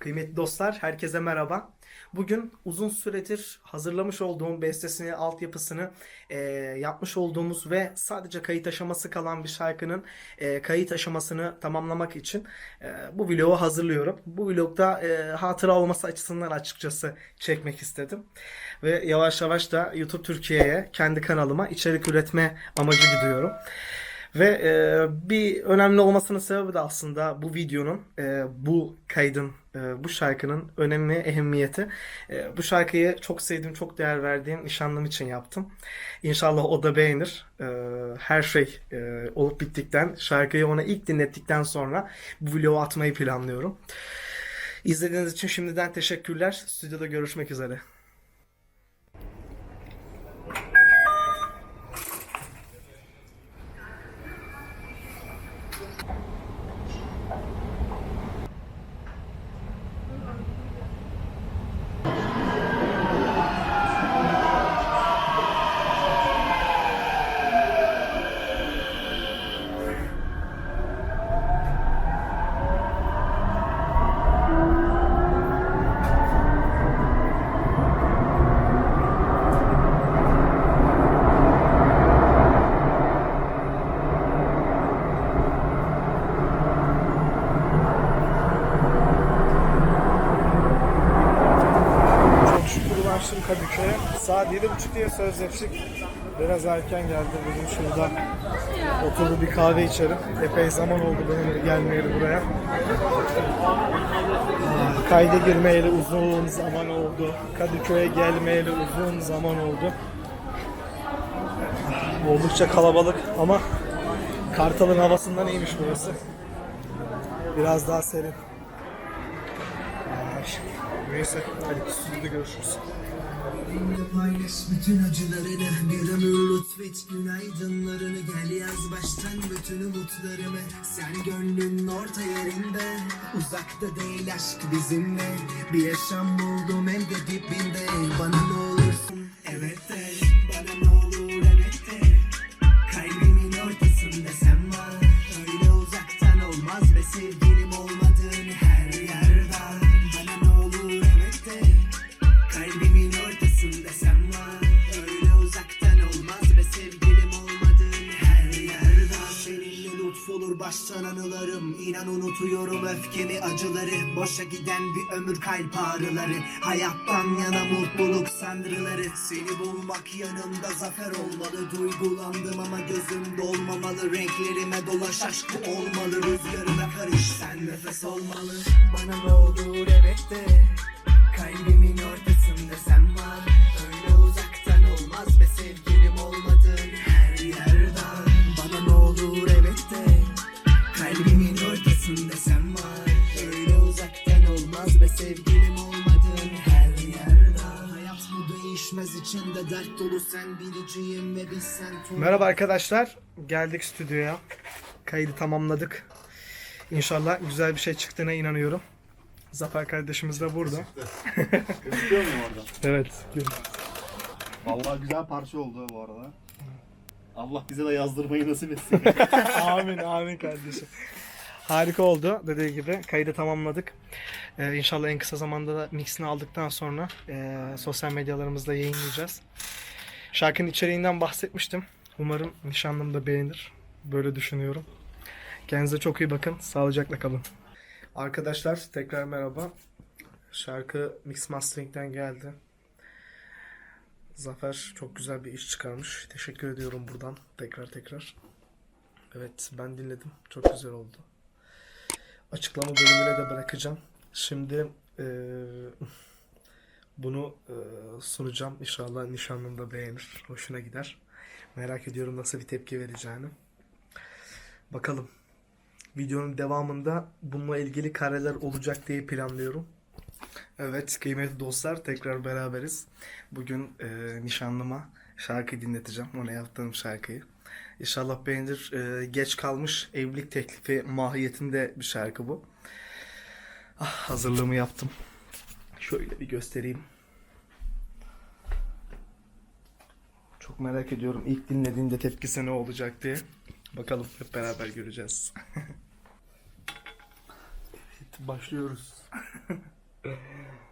Kıymetli dostlar, herkese merhaba. Bugün uzun süredir hazırlamış olduğum bestesini, altyapısını e, yapmış olduğumuz ve sadece kayıt aşaması kalan bir şarkının e, kayıt aşamasını tamamlamak için e, bu vlogu hazırlıyorum. Bu vlogda e, hatıra olması açısından açıkçası çekmek istedim. Ve yavaş yavaş da YouTube Türkiye'ye, kendi kanalıma içerik üretme amacı gidiyorum. Ve e, bir önemli olmasının sebebi de aslında bu videonun, e, bu kaydın, e, bu şarkının önemi, ehemmiyeti. E, bu şarkıyı çok sevdiğim, çok değer verdiğim nişanlım için yaptım. İnşallah o da beğenir. E, her şey e, olup bittikten, şarkıyı ona ilk dinlettikten sonra bu vlogu atmayı planlıyorum. İzlediğiniz için şimdiden teşekkürler. Stüdyoda görüşmek üzere. Ulaştım Kadıköy'e. Saat 7.30 diye sözleştik. Biraz erken geldi. Bugün şurada oturup bir kahve içerim. Epey zaman oldu benim gelmeyeli buraya. Kayda girmeyeli uzun zaman oldu. Kadıköy'e gelmeyeli uzun zaman oldu. Oldukça kalabalık ama Kartal'ın havasından iyiymiş burası. Biraz daha serin. Neyse hadi stüdyoda görüşürüz. Paylaş bütün acılarını Bir ömür lütfet günaydınlarını Gel yaz baştan bütün umutlarımı. Sen gönlün orta yerinde Uzakta değil aşk bizimle. Bir yaşam buldum hem de dibinde. Bana ne olursun evet de. Bana ne olur evet de. Kalbimin ortasında sen var. Öyle uzaktan olmaz be sevgilim olmadığın anılarım İnan unutuyorum öfkemi acıları. Boşa giden bir ömür kalp ağrıları. Hayattan yana mutluluk sandırıları. Seni bulmak yanımda zafer olmalı. Duygulandım ama gözüm dolmamalı. Renklerime dolaş aşk bu olmalı. Rüzgarına karış sen nefes olmalı. Bana ne olur evet de Kalbimin ortasında sen var dert dolu sen biriciyim ve biz sen Merhaba arkadaşlar. Geldik stüdyoya. Kaydı tamamladık. İnşallah güzel bir şey çıktığına inanıyorum. Zafer kardeşimiz de burada. Gözüküyor mu orada? Evet. Vallahi güzel parça oldu bu arada. Allah bize de yazdırmayı nasip etsin. amin amin kardeşim. Harika oldu. Dediği gibi kaydı tamamladık. Ee, inşallah en kısa zamanda da mixini aldıktan sonra e, sosyal medyalarımızda yayınlayacağız. Şarkının içeriğinden bahsetmiştim. Umarım nişanlım da beğenir. Böyle düşünüyorum. Kendinize çok iyi bakın. Sağlıcakla kalın. Arkadaşlar tekrar merhaba. Şarkı Mix Mastering'den geldi. Zafer çok güzel bir iş çıkarmış. Teşekkür ediyorum buradan tekrar tekrar. Evet ben dinledim. Çok güzel oldu. Açıklama bölümüne de bırakacağım. Şimdi eee, bunu eee, sunacağım. İnşallah nişanlım da beğenir. Hoşuna gider. Merak ediyorum nasıl bir tepki vereceğini. Bakalım. Videonun devamında bununla ilgili kareler olacak diye planlıyorum. Evet kıymetli dostlar tekrar beraberiz. Bugün eee, nişanlıma şarkı dinleteceğim. Ona yaptığım şarkıyı. İnşallah beğenir. Eee, geç kalmış evlilik teklifi mahiyetinde bir şarkı bu. Ah, hazırlığımı yaptım. Şöyle bir göstereyim. Çok merak ediyorum ilk dinlediğinde tepkisi ne olacak diye. Bakalım hep beraber göreceğiz. evet, başlıyoruz.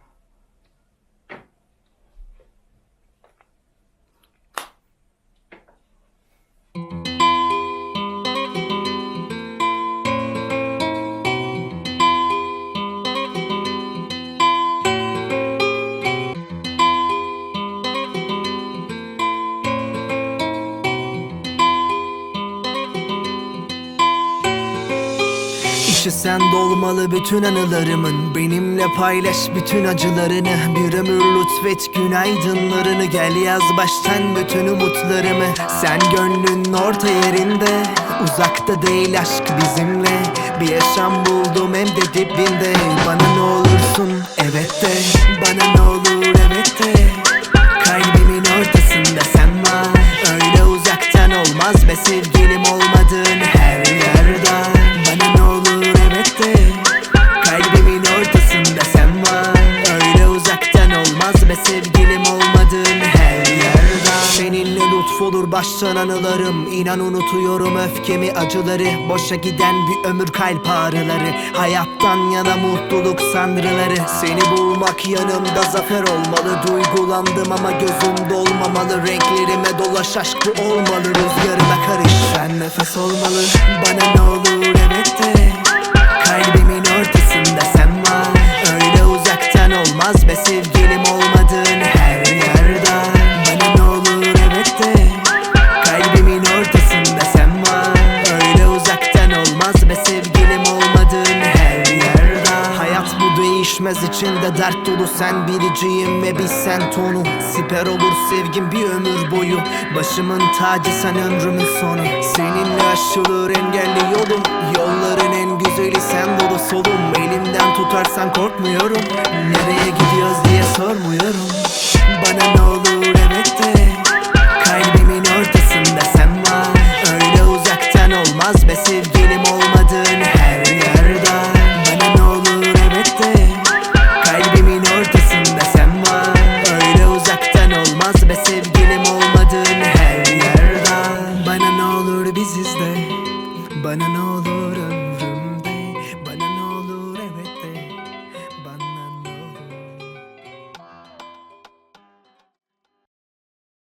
içi sen dolmalı bütün anılarımın. Benimle paylaş bütün acılarını. Bir ömür lütfet günaydınlarını. Gel yaz baştan bütün umutlarımı. Sen gönlün orta yerinde. Uzakta değil aşk bizimle. Bir yaşam buldum hem de dibinde. Bana ne olursun evet de. Bana ne olur evet de. Kalbimin ortasında sen var. Öyle uzaktan olmaz be sevgilim anılarım. İnan unutuyorum öfkemi acıları. Boşa giden bir ömür kalp ağrıları. Hayattan yana mutluluk sanrıları. Seni bulmak yanımda zafer olmalı. Duygulandım ama gözüm dolmamalı. Renklerime dolaş aşk bu olmalı. Rüzgarına karış. Sen nefes olmalı. Bana ne olur evet de sen biriciyim ve biz sen tonu. Siper olur sevgim bir ömür boyu. Başımın tacı sen ömrümün sonu. Seninle aşılır engelli yolum. Yolların en güzeli sen dolu solum. Elimden tutarsan korkmuyorum. Nereye gidiyoruz diye sormuyorum. Bana ne olur evet banana